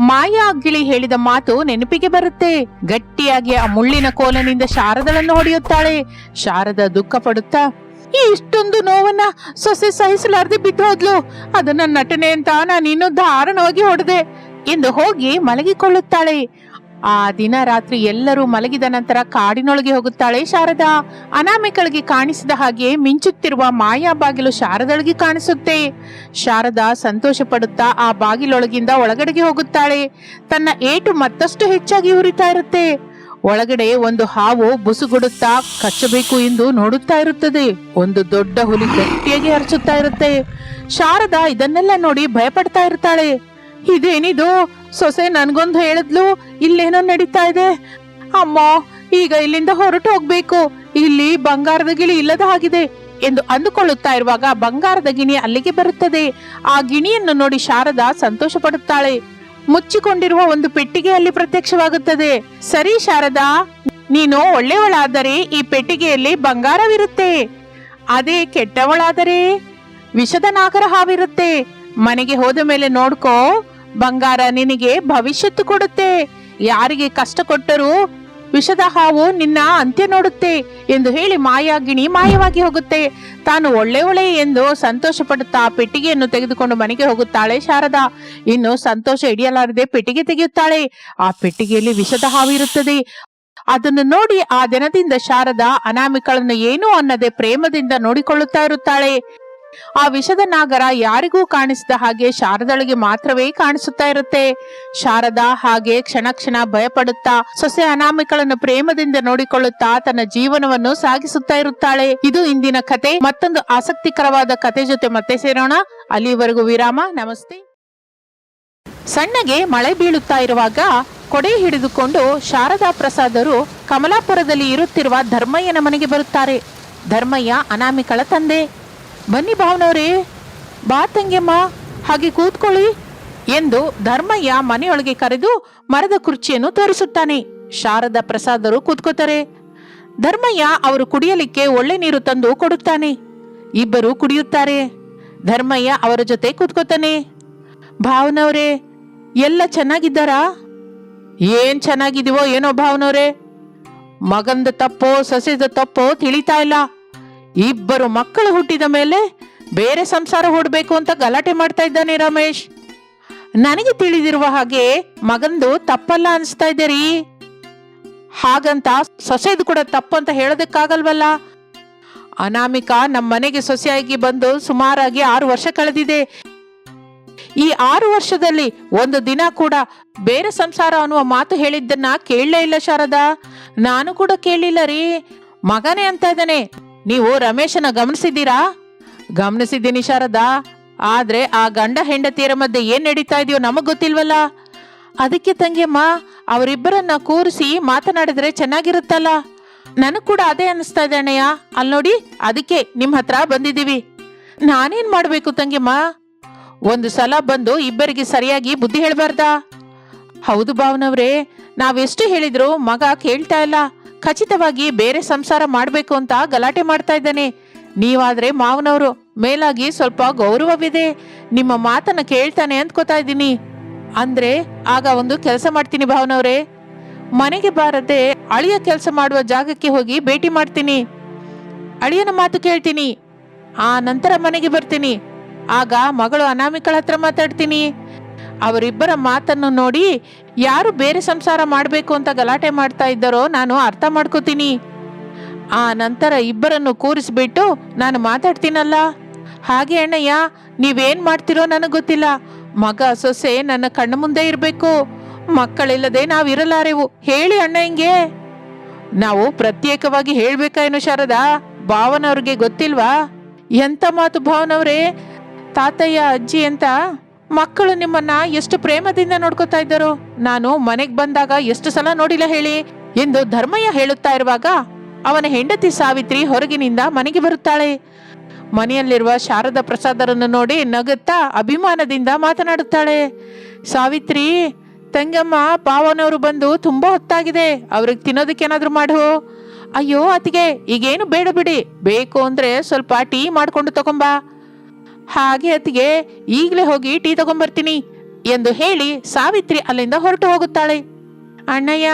ಮಾಯಾ ಗಿಳಿ ಹೇಳಿದ ಮಾತು ನೆನಪಿಗೆ ಬರುತ್ತೆ. ಗಟ್ಟಿಯಾಗಿ ಆ ಮುಳ್ಳಿನ ಕೋಲನಿಂದ ಶಾರದಳನ್ನು ಹೊಡೆಯುತ್ತಾಳೆ. ಶಾರದ ದುಃಖ ಪಡುತ್ತಾ, ಈ ಇಷ್ಟೊಂದು ನೋವನ್ನ ಸೊಸೆ ಸಹಿಸಲಾರ್ದೆ ಬಿದ್ದೋದ್ಲು ಅದನ್ನ ನಟನೆ ಅಂತ ನಾನು ಇನ್ನೂ ದಾರುಣವಾಗಿ ಹೊಡೆದೆ ಎಂದು ಹೋಗಿ ಮಲಗಿಕೊಳ್ಳುತ್ತಾಳೆ. ಆ ದಿನ ರಾತ್ರಿ ಎಲ್ಲರೂ ಮಲಗಿದ ನಂತರ ಕಾಡಿನೊಳಗೆ ಹೋಗುತ್ತಾಳೆ ಶಾರದಾ. ಅನಾಮಿಕಳಿಗೆ ಕಾಣಿಸಿದ ಹಾಗೆ ಮಿಂಚುತ್ತಿರುವ ಮಾಯಾ ಬಾಗಿಲು ಶಾರದೊಳಗೆ ಕಾಣಿಸುತ್ತೆ. ಶಾರದಾ ಸಂತೋಷ ಪಡುತ್ತಾ ಆ ಬಾಗಿಲೊಳಗಿಂದ ಒಳಗಡೆಗೆ ಹೋಗುತ್ತಾಳೆ. ತನ್ನ ಏಟು ಮತ್ತಷ್ಟು ಹೆಚ್ಚಾಗಿ ಉರಿತಾ ಇರುತ್ತೆ. ಒಳಗಡೆ ಒಂದು ಹಾವು ಬುಸುಗುಡುತ್ತಾ ಕಚ್ಚಬೇಕು ಎಂದು ನೋಡುತ್ತಾ ಇರುತ್ತದೆ. ಒಂದು ದೊಡ್ಡ ಹುಲಿ ಗಟ್ಟಿಯಾಗಿ ಹರಚುತ್ತಾ ಇರುತ್ತೆ. ಶಾರದಾ ಇದನ್ನೆಲ್ಲ ನೋಡಿ ಭಯಪಡ್ತಾ ಇರ್ತಾಳೆ ಇದೇನಿದು? ಸೊಸೆ ನನ್ಗೊಂದು ಹೇಳಿದ್ಲು, ಇಲ್ಲೇನೋ ನಡೀತಾ ಇದೆ. ಅಮ್ಮ, ಈಗ ಇಲ್ಲಿಂದ ಹೊರಟು ಹೋಗ್ಬೇಕು. ಇಲ್ಲಿ ಬಂಗಾರದ ಗಿಳಿ ಇಲ್ಲದ ಹಾಗಿದೆ ಎಂದು ಅಂದುಕೊಳ್ಳುತ್ತಾ ಇರುವಾಗ ಬಂಗಾರದ ಗಿಣಿ ಅಲ್ಲಿಗೆ ಬರುತ್ತದೆ. ಆ ಗಿಣಿಯನ್ನು ನೋಡಿ ಶಾರದಾ ಸಂತೋಷ ಪಡುತ್ತಾಳೆ ಮುಚ್ಚಿಕೊಂಡಿರುವ ಒಂದು ಪೆಟ್ಟಿಗೆ ಅಲ್ಲಿ ಪ್ರತ್ಯಕ್ಷವಾಗುತ್ತದೆ. ಸರಿ ಶಾರದಾ, ನೀನು ಒಳ್ಳೆಯವಳಾದರೆ ಈ ಪೆಟ್ಟಿಗೆಯಲ್ಲಿ ಬಂಗಾರವಿರುತ್ತೆ. ಅದೇ ಕೆಟ್ಟವಳಾದರೆ ವಿಷದ ನಾಗರ ಹಾವಿರುತ್ತೆ ಮನೆಗೆ ಹೋದ ಮೇಲೆ ನೋಡ್ಕೋ, ಬಂಗಾರ ನಿನಗೆ ಭವಿಷ್ಯತ್ತು ಕೊಡುತ್ತೆ. ಯಾರಿಗೆ ಕಷ್ಟ ಕೊಟ್ಟರೂ ವಿಷದ ಹಾವು ನಿನ್ನ ಅಂತ್ಯ ನೋಡುತ್ತೆ ಎಂದು ಹೇಳಿ ಮಾಯಾಗಿಣಿ ಮಾಯವಾಗಿ ಹೋಗುತ್ತೆ. ತಾನು ಒಳ್ಳೆ ಒಳ್ಳೆ ಎಂದು ಸಂತೋಷ ಪಡುತ್ತಾ ಪೆಟ್ಟಿಗೆಯನ್ನು ತೆಗೆದುಕೊಂಡು ಮನೆಗೆ ಹೋಗುತ್ತಾಳೆ ಶಾರದಾ. ಇನ್ನು ಸಂತೋಷ ಹಿಡಿಯಲಾರದೆ ಪೆಟ್ಟಿಗೆ ತೆಗೆಯುತ್ತಾಳೆ. ಆ ಪೆಟ್ಟಿಗೆಯಲ್ಲಿ ವಿಷದ ಹಾವು ಇರುತ್ತದೆ. ಅದನ್ನು ನೋಡಿ ಆ ದಿನದಿಂದ ಶಾರದಾ ಅನಾಮಿಕಳನ್ನು ಏನೂ ಅನ್ನದೆ ಪ್ರೇಮದಿಂದ ನೋಡಿಕೊಳ್ಳುತ್ತಾ ಇರುತ್ತಾಳೆ. ಆ ವಿಷದ ನಾಗರ ಯಾರಿಗೂ ಕಾಣಿಸಿದ ಹಾಗೆ ಶಾರದಳಿಗೆ ಮಾತ್ರವೇ ಕಾಣಿಸುತ್ತಾ ಇರುತ್ತೆ. ಶಾರದಾ ಹಾಗೆ ಕ್ಷಣ ಕ್ಷಣ ಭಯಪಡುತ್ತಾ ಸೊಸೆ ಅನಾಮಿಕಳನ್ನು ಪ್ರೇಮದಿಂದ ನೋಡಿಕೊಳ್ಳುತ್ತಾ ತನ್ನ ಜೀವನವನ್ನು ಸಾಗಿಸುತ್ತಾ ಇರುತ್ತಾಳೆ. ಇದು ಇಂದಿನ ಕತೆ. ಮತ್ತೊಂದು ಆಸಕ್ತಿಕರವಾದ ಕತೆ ಜೊತೆ ಮತ್ತೆ ಸೇರೋಣ. ಅಲ್ಲಿವರೆಗೂ ವಿರಾಮ. ನಮಸ್ತೆ. ಸಣ್ಣಗೆ ಮಳೆ ಬೀಳುತ್ತಾ ಇರುವಾಗ ಕೊಡೆ ಹಿಡಿದುಕೊಂಡು ಶಾರದಾ ಪ್ರಸಾದರು ಕಮಲಾಪುರದಲ್ಲಿ ಇರುತ್ತಿರುವ ಧರ್ಮಯ್ಯನ ಮನೆಗೆ ಬರುತ್ತಾರೆ. ಧರ್ಮಯ್ಯ ಅನಾಮಿಕಳ ತಂದೆ. ಬನ್ನಿ ಭಾವನವ್ರೇ, ಬಾ ತಂಗಿಯಮ್ಮ, ಹಾಗೆ ಕೂತ್ಕೊಳ್ಳಿ ಎಂದು ಧರ್ಮಯ್ಯ ಮನೆಯೊಳಗೆ ಕರೆದು ಮರದ ಕುರ್ಚಿಯನ್ನು ತೋರಿಸುತ್ತಾನೆ. ಶಾರದಾ ಪ್ರಸಾದರು ಕೂತ್ಕೋತಾರೆ ಧರ್ಮಯ್ಯ ಅವರು ಕುಡಿಯಲಿಕ್ಕೆ ಒಳ್ಳೆ ನೀರು ತಂದು ಕೊಡುತ್ತಾನೆ. ಇಬ್ಬರು ಕುಡಿಯುತ್ತಾರೆ. ಧರ್ಮಯ್ಯ ಅವರ ಜೊತೆ ಕೂತ್ಕೋತಾನೆ ಭಾವನವ್ರೆ, ಎಲ್ಲ ಚೆನ್ನಾಗಿದ್ದಾರಾ? ಏನ್ ಚೆನ್ನಾಗಿದೀವೋ ಏನೋ ಭಾವನವ್ರೆ. ಮಗಂದ ತಪ್ಪೋ ಸಸ್ಯದ ತಪ್ಪೋ ತಿಳಿತಾ ಇಲ್ಲ. ಇಬ್ಬರು ಮಕ್ಕಳು ಹುಟ್ಟಿದ ಮೇಲೆ ಬೇರೆ ಸಂಸಾರ ಹೂಡ್ಬೇಕು ಅಂತ ಗಲಾಟೆ ಮಾಡ್ತಾ ಇದ್ದಾನೆ ರಮೇಶ್. ನನಗೆ ತಿಳಿದಿರುವ ಹಾಗೆ ಮಗಂದು ತಪ್ಪಲ್ಲ ಅನಿಸ್ತಾ ಇದೆ ರೀ. ಹಾಗಂತ ಸೊಸೆದು ಕೂಡ ತಪ್ಪು ಅಂತ ಹೇಳೋದಕ್ಕಾಗಲ್ವಲ್ಲ? ಅನಾಮಿಕಾ ನಮ್ಮ ಮನೆಗೆ ಸೊಸೆಯಾಗಿ ಬಂದು ಸುಮಾರಾಗಿ ಆರು ವರ್ಷ ಕಳೆದಿದೆ. ಈ ಆರು ವರ್ಷದಲ್ಲಿ ಒಂದು ದಿನ ಕೂಡ ಬೇರೆ ಸಂಸಾರ ಅನ್ನುವ ಮಾತು ಹೇಳಿದ್ದನ್ನ ಕೇಳಲೇ ಇಲ್ಲ ಶಾರದಾ. ನಾನು ಕೂಡ ಕೇಳಿಲ್ಲ ರೀ. ಮಗನೇ ಅಂತ ಇದ್ದಾನೆ. ನೀವು ರಮೇಶನ ಗಮನಿಸಿದ್ದೀರಾ? ಗಮನಿಸಿದ್ದೀನಿ ಶಾರದಾ ಆದ್ರೆ ಆ ಗಂಡ ಹೆಂಡತಿಯರ ಮಧ್ಯೆ ಏನ್ ನಡೀತಾ ಇದೆಯೋ ನಮಗ್ ಗೊತ್ತಿಲ್ವಲ್ಲ? ಅದಕ್ಕೆ ತಂಗಿಯಮ್ಮ, ಅವರಿಬ್ಬರನ್ನ ಕೂರಿಸಿ ಮಾತನಾಡಿದ್ರೆ ಚೆನ್ನಾಗಿರುತ್ತಲ್ಲ? ನನಗ್ ಕೂಡ ಅದೇ ಅನಿಸ್ತಾ ಇದೆ ಅಣ್ಣಯ್ಯ. ಅಲ್ಲಿ ನೋಡಿ, ಅದಕ್ಕೆ ನಿಮ್ ಹತ್ರ ಬಂದಿದ್ದೀವಿ. ನಾನೇನ್ ಮಾಡ್ಬೇಕು ತಂಗಿಯಮ್ಮ? ಒಂದು ಸಲ ಬಂದು ಇಬ್ಬರಿಗೆ ಸರಿಯಾಗಿ ಬುದ್ಧಿ ಹೇಳ್ಬಾರ್ದಾ? ಹೌದು ಭಾವನವ್ರೆ, ನಾವೆಷ್ಟು ಹೇಳಿದ್ರು ಮಗ ಕೇಳ್ತಾ ಇಲ್ಲ. ಖಚಿತವಾಗಿ ಬೇರೆ ಸಂಸಾರ ಮಾಡಬೇಕು ಅಂತ ಗಲಾಟೆ ಮಾಡ್ತಾ ಇದ್ದಾನೆ. ನೀವಾದ್ರೆ ಮಾವನವರು, ಮೇಲಾಗಿ ಸ್ವಲ್ಪ ಗೌರವವಿದೆ. ನಿಮ್ಮ ಮಾತನ್ನ ಕೇಳ್ತಾನೆ ಅಂದ್ಕೋತಾ ಇದ್ದೀನಿ. ಅಂದ್ರೆ ಆಗ ಒಂದು ಕೆಲಸ ಮಾಡ್ತೀನಿ ಭಾವನವ್ರೆ. ಮನೆಗೆ ಬಾರದೆ ಅಳಿಯ ಕೆಲಸ ಮಾಡುವ ಜಾಗಕ್ಕೆ ಹೋಗಿ ಭೇಟಿ ಮಾಡ್ತೀನಿ. ಅಳಿಯನ ಮಾತು ಕೇಳ್ತೀನಿ. ಆ ನಂತರ ಮನೆಗೆ ಬರ್ತೀನಿ. ಆಗ ಮಗಳು ಅನಾಮಿಕಳ ಹತ್ರ ಮಾತಾಡ್ತೀನಿ. ಅವರಿಬ್ಬರ ಮಾತನ್ನು ನೋಡಿ, ಯಾರು ಬೇರೆ ಸಂಸಾರ ಮಾಡಬೇಕು ಅಂತ ಗಲಾಟೆ ಮಾಡ್ತಾ ಇದ್ದಾರೋ ನಾನು ಅರ್ಥ ಮಾಡ್ಕೋತೀನಿ. ಆ ನಂತರ ಇಬ್ಬರನ್ನು ಕೂರಿಸ್ಬಿಟ್ಟು ನಾನು ಮಾತಾಡ್ತೀನಲ್ಲ. ಹಾಗೆ ಅಣ್ಣಯ್ಯ, ನೀವೇನ್ ಮಾಡ್ತಿರೋ ನನಗೆ ಗೊತ್ತಿಲ್ಲ. ಮಗ ಸೊಸೆ ನನ್ನ ಕಣ್ಣ ಮುಂದೆ ಇರಬೇಕು. ಮಕ್ಕಳಿಲ್ಲದೆ ನಾವಿರಲಾರೆವು. ಹೇಳಿ ಅಣ್ಣ ಹಿಂಗೆ ನಾವು ಪ್ರತ್ಯೇಕವಾಗಿ ಹೇಳ್ಬೇಕಾಯೇನು ಶಾರದಾ? ಭಾವನವ್ರಿಗೆ ಗೊತ್ತಿಲ್ವಾ? ಎಂಥ ಮಾತು ಭಾವನವ್ರೆ? ತಾತಯ್ಯ, ಅಜ್ಜಿ ಅಂತ ಮಕ್ಕಳು ನಿಮ್ಮನ್ನ ಎಷ್ಟು ಪ್ರೇಮದಿಂದ ನೋಡ್ಕೋತಾ ಇದ್ದರು? ನಾನು ಮನೆಗ್ ಬಂದಾಗ ಎಷ್ಟು ಸಲ ನೋಡಿಲ್ಲ ಹೇಳಿ. ಎಂದು ಧರ್ಮಯ್ಯ ಹೇಳುತ್ತಾ ಇರುವಾಗ, ಅವನ ಹೆಂಡತಿ ಸಾವಿತ್ರಿ ಹೊರಗಿನಿಂದ ಮನೆಗೆ ಬರುತ್ತಾಳೆ. ಮನೆಯಲ್ಲಿರುವ ಶಾರದಾ ಪ್ರಸಾದರನ್ನು ನೋಡಿ ನಗುತ್ತಾ ಅಭಿಮಾನದಿಂದ ಮಾತನಾಡುತ್ತಾಳೆ. ಸಾವಿತ್ರಿ, ತಂಗಮ್ಮ, ಪಾವನವರು ಬಂದು ತುಂಬಾ ಹೊತ್ತಾಗಿದೆ. ಅವ್ರಿಗೆ ತಿನ್ನೋದಕ್ಕೇನಾದ್ರೂ ಮಾಡು. ಅಯ್ಯೋ ಅತಿಗೆ ಈಗೇನು ಬೇಡ ಬಿಡಿ. ಬೇಕು ಅಂದ್ರೆ ಸ್ವಲ್ಪ ಟೀ ಮಾಡ್ಕೊಂಡು ತಗೊಂಬಾ. ಹಾಗೆ ಅತಿಗೆ ಈಗಲೇ ಹೋಗಿ ಟೀ ತಗೊಂಬರ್ತೀನಿ ಎಂದು ಹೇಳಿ ಸಾವಿತ್ರಿ ಅಲ್ಲಿಂದ ಹೊರಟು ಹೋಗುತ್ತಾಳೆ. ಅಣ್ಣಯ್ಯ,